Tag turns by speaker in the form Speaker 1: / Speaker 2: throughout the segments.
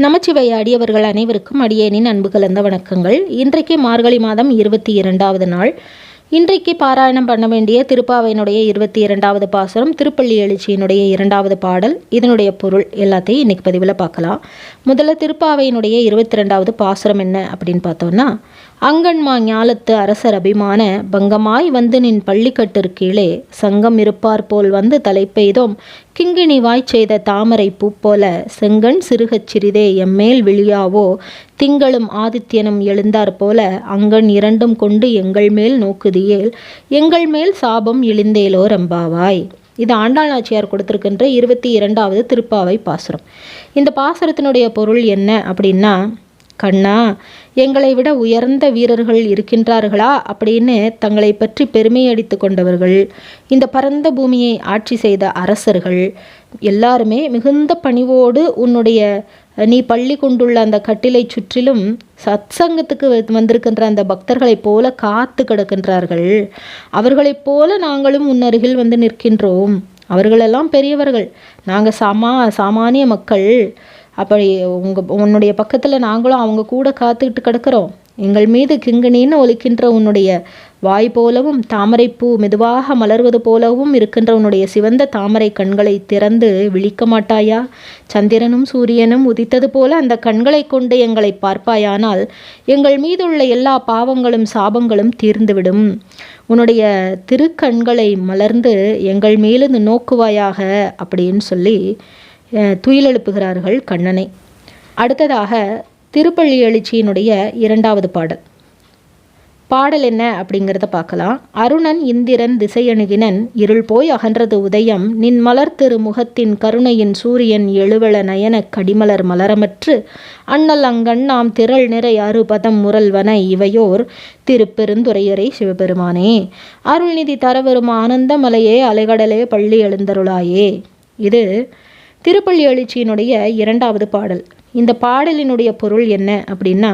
Speaker 1: நமச்சிவை அடியவர்கள் அனைவருக்கும் அடியேனின் அன்பு கலந்த வணக்கங்கள். இன்றைக்கு மார்கழி மாதம் இருபத்தி இரண்டாவது நாள். இன்றைக்கு பாராயணம் பண்ண வேண்டிய திருப்பாவையினுடைய இருபத்தி இரண்டாவது பாசுரம் திருப்பள்ளி எழுச்சியினுடைய இரண்டாவது பாடல் இதனுடைய பொருள் எல்லாத்தையும் இன்னைக்கு பதிவில் பார்க்கலாம். முதல்ல திருப்பாவையினுடைய இருபத்தி ரெண்டாவது பாசுரம் என்ன அப்படின்னு பார்த்தோம்னா அங்கன்மா ஞாலத்து அரசர் அபிமான பங்கமாய் வந்து நின் பள்ளிக்கட்டிற்கீழே சங்கம் இருப்பார் போல் வந்து தலைப்பெய்தோம். கிங்கிணி வாய் செய்த தாமரை பூ போல செங்கண் சிறுகச் சிறிதே எம்மேல் விழியாவோ. திங்களும் ஆதித்யனும் எழுந்தார் போல அங்கண் இரண்டும் கொண்டு எங்கள் மேல் நோக்குதியேல். எங்கள் மேல் சாபம் இழிந்தேலோ ரம்பாவாய் இது ஆண்டாள் நாச்சியார் கொடுத்திருக்கின்ற இருபத்தி இரண்டாவது திருப்பாவை பாசுரம். இந்த பாசுரத்தினுடைய பொருள் என்ன அப்படின்னா கண்ணா எங்களை விட உயர்ந்த வீரர்கள் இருக்கின்றார்களா? அப்படின்னு தங்களை பற்றி பெருமையடித்து கொண்டவர்கள் இந்த பரந்த பூமியை ஆட்சி செய்த அரசர்கள் எல்லாருமே மிகுந்த பணிவோடு உன்னுடைய நீ பள்ளி கொண்டுள்ள அந்த கட்டிலை சுற்றிலும் சத்சங்கத்துக்கு வ- வந்திருக்கின்ற அந்த பக்தர்களைப் போல காத்து கிடக்கின்றார்கள். அவர்களைப் போல நாங்களும் உன்னருகில் வந்து நிற்கின்றோம். அவர்களெல்லாம் பெரியவர்கள். நாங்கள் சாமா சாமானிய மக்கள். அப்படி உங்கள் உன்னுடைய பக்கத்தில் நாங்களும் அவங்க கூட காத்துக்கிட்டு கிடக்கிறோம். எங்கள் மீது கிங்கிணின்னு ஒலிக்கின்ற உன்னுடைய வாய் போலவும் தாமரைப்பூ மெதுவாக மலர்வது போலவும் இருக்கின்ற உன்னுடைய சிவந்த தாமரை கண்களை திறந்து விழிக்க மாட்டாயா? சந்திரனும் சூரியனும் உதித்தது போல அந்த கண்களை கொண்டு எங்களை பார்ப்பாயானால் எங்கள் மீதுள்ள எல்லா பாவங்களும் சாபங்களும் தீர்ந்துவிடும். உன்னுடைய திருக்கண்களை மலர்ந்து எங்கள் மீது நோக்குவாயாக அப்படின்னு சொல்லி துயிலெழுப்புகிறார்கள் கண்ணனை. அடுத்ததாக திருப்பள்ளி எழுச்சியினுடைய இரண்டாவது பாடல். பாடல் என்ன அப்படிங்கிறத பார்க்கலாம். அருணன் இந்திரன் திசையணுகினன் இருள் போய் அகன்றது உதயம். நின் மலர் திரு முகத்தின் கருணையின் சூரியன் எழுவள நயன கடிமலர் மலரமற்று. அண்ணல் அங்கண்ணாம் திரள் நிறை அறுபதம் முரல்வன இவையோர் திருப்பெருந்துரையரை சிவபெருமானே. அருள்நிதி தரவரும் ஆனந்தமலையே அலைகடலே பள்ளி எழுந்தருளாயே. இது திருப்பள்ளி எழுச்சியினுடைய இரண்டாவது பாடல். இந்த பாடலினுடைய பொருள் என்ன அப்படின்னா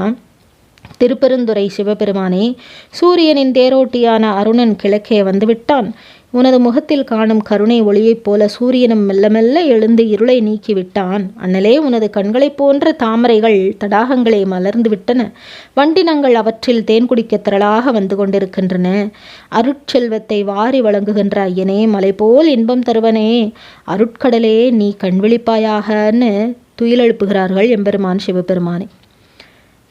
Speaker 1: திருப்பெருந்துறை சிவபெருமானே சூரியனின் தேரோட்டியான அருணன் கிழக்கே வந்துவிட்டான். உனது முகத்தில் காணும் கருணை ஒளியைப் போல சூரியனும் மெல்ல மெல்ல எழுந்து இருளை நீக்கிவிட்டான். அண்ணலே உனது கண்களைப் போன்ற தாமரைகள் தடாகங்களே மலர்ந்து விட்டன. வண்டினங்கள் அவற்றில் தேன் குடிக்க திரளாக வந்து கொண்டிருக்கின்றன. அருட்செல்வத்தை வாரி வழங்குகின்ற ஐயனே மலை போல் இன்பம் தருவனே. அருட்கடலே நீ கண்விழிப்பாயாகன்னு துயிலெழுப்புகிறார்கள் எம்பெருமான் சிவபெருமானே.